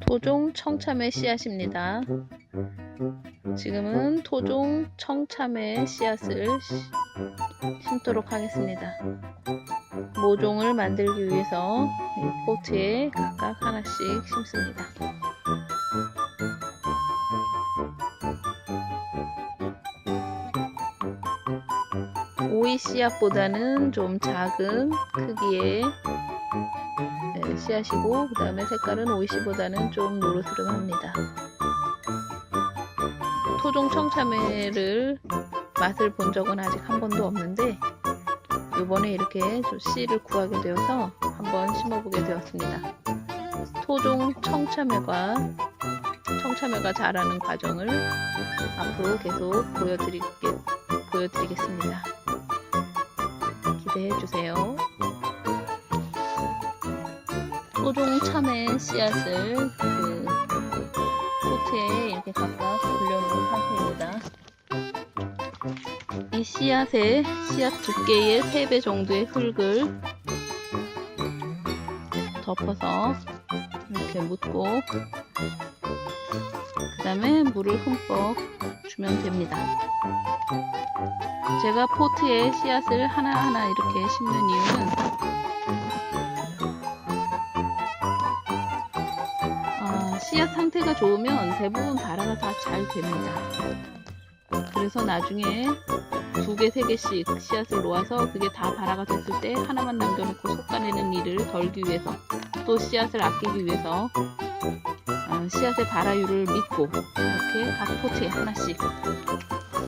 토종 청참외 씨앗입니다. 지금은 토종 청참외 씨앗을 시- 심도록 하겠습니다. 모종을 만들기 위해서 이 포트에 각각 하나씩 심습니다. 오이 씨앗보다는 좀 작은 크기의 네, 씨앗이고 그 다음에 색깔은 오이 씨보다는 좀 노릇스름합니다. 토종 청참외를 맛을 본 적은 아직 한 번도 없는데 이번에 이렇게 좀 씨를 구하게 되어서 한번 심어보게 되었습니다. 토종 청참외가 청참외가 자라는 과정을 앞으로 계속 보여드리게, 보여드리겠습니다. 기대해 주세요. 토종 참외 씨앗을 그 포트에 이렇게 각각 올려놓은 상태입니다. 이 씨앗에 씨앗 두께의 3배 정도의 흙을 덮어서 이렇게 묻고 그 다음에 물을 흠뻑 주면 됩니다. 제가 포트에 씨앗을 하나하나 이렇게 심는 이유는 씨앗 상태가 좋으면 대부분 발화가 다 잘 됩니다. 그래서 나중에 두 개, 세 개씩 씨앗을 놓아서 그게 다 발화가 됐을 때 하나만 남겨놓고 솎아내는 일을 덜기 위해서 또 씨앗을 아끼기 위해서 어, 씨앗의 발화율을 믿고 이렇게 각 포트에 하나씩